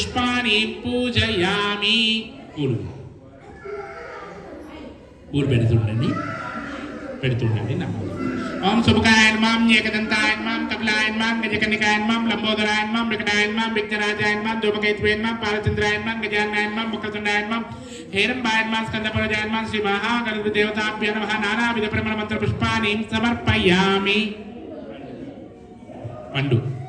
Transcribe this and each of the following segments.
పుష్పాన్ని పూజయామి. పూలు పూలు పెడుతుండండి. పెడుతుండండి నమ్మకం ఓం శుభకాయన్ మాం ఏకదంతాయన్ మాం కపిలాయ మాం గజకనికాయ మాం లంబోదరాయన్ మాం వికటాయ మాం విఘ్నరాజాయన్ మాం ధూమకేతువే మాం పాలచంద్రాయన్ మాం గజాన్నాయన్ మాం ముఖతుండాయ మాం హేరంబాయన్ మాం స్కందపురజాయన్ మాం శ్రీ మహాగణపతి దేవతాభ్య నమః. నానావిధ ప్రమణ మంత్ర పుష్పాన్ని సమర్పయామి. పండు.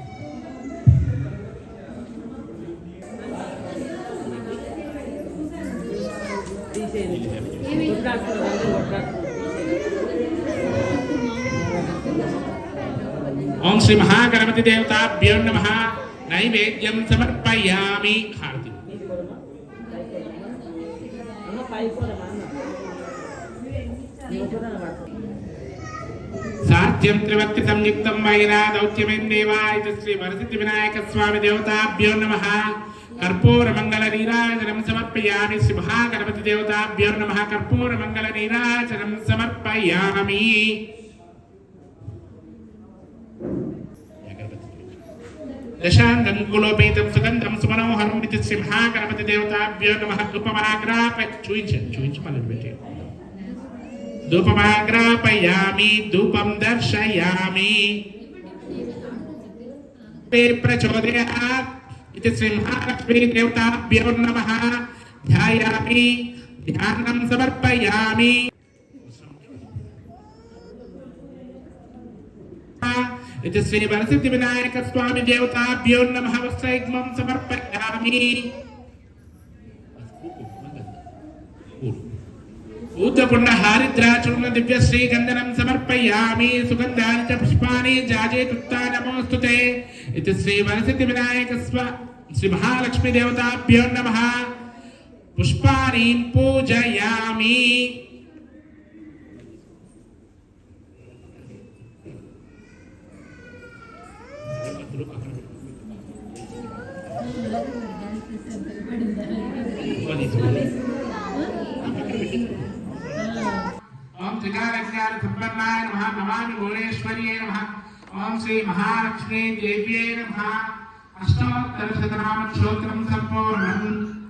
ఓం శ్రీ మహాగణపతి దేవతాభ్యో నమ. నైవేద్యం సమర్పయామి. హారతి. సాధ్యం త్రివక్తి సంయుక్తం వైరా దౌత్యమేందేవా ఇది శ్రీ వరసిద్ధి వినాయక స్వామి దేవతాభ్యో నమ. కర్పూర మంగళ నీరాజనం సమర్పయామి శ్రీ మహాగణపతి దేవతాభ్యో నమ కర్పూర మంగళ నీరాజనం సమర్పయామి దశాంగం కులోపేతం సుగంధం సుమనోహరం ఇది శ్రీ మహాగణపతి దేవతాభ్యో నమ ధూపమాగ్రాప చూయించండి చూయించి మళ్ళీ పెట్టండి ధూపమాగ్రాపయామి ధూపం దర్శయామి ते ఇది శ్రీమహాలక్ష్మీ దేవతాభ్యో నమ ధ్యాయామి ధ్యానం సమర్పయామి ఇది శ్రీ వరసిద్ధి వినాయక స్వామి దేవతాభ్యో నమ వస్త్రయుగ్మం సమర్పయామి ऊतपुण्ड हारिद्राचूर्ण दिव्य श्रीगन्धनं समर्पयामि, सुगन्धानि च पुष्पाणि जाजे तुत्ता नमोऽस्तु ते। इति श्री वरसिद्धि विनायक स्व श्री महालक्ष्मी देवताभ्यो नमः पूजयामि ఓం भगवान खुब्बन्नाय ओम श्री महालक्ष्मी देव्ये नमः। अष्टोत्तर शतनाम स्तोत्रम संपूर्णम्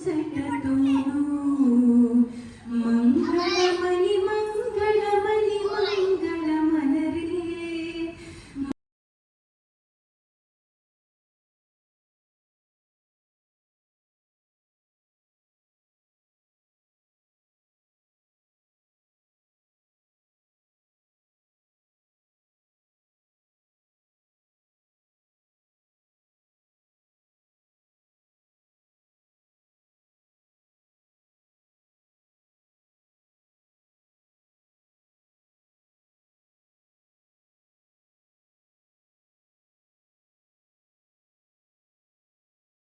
ముచ్చటతోను మంగళమణి మంగళ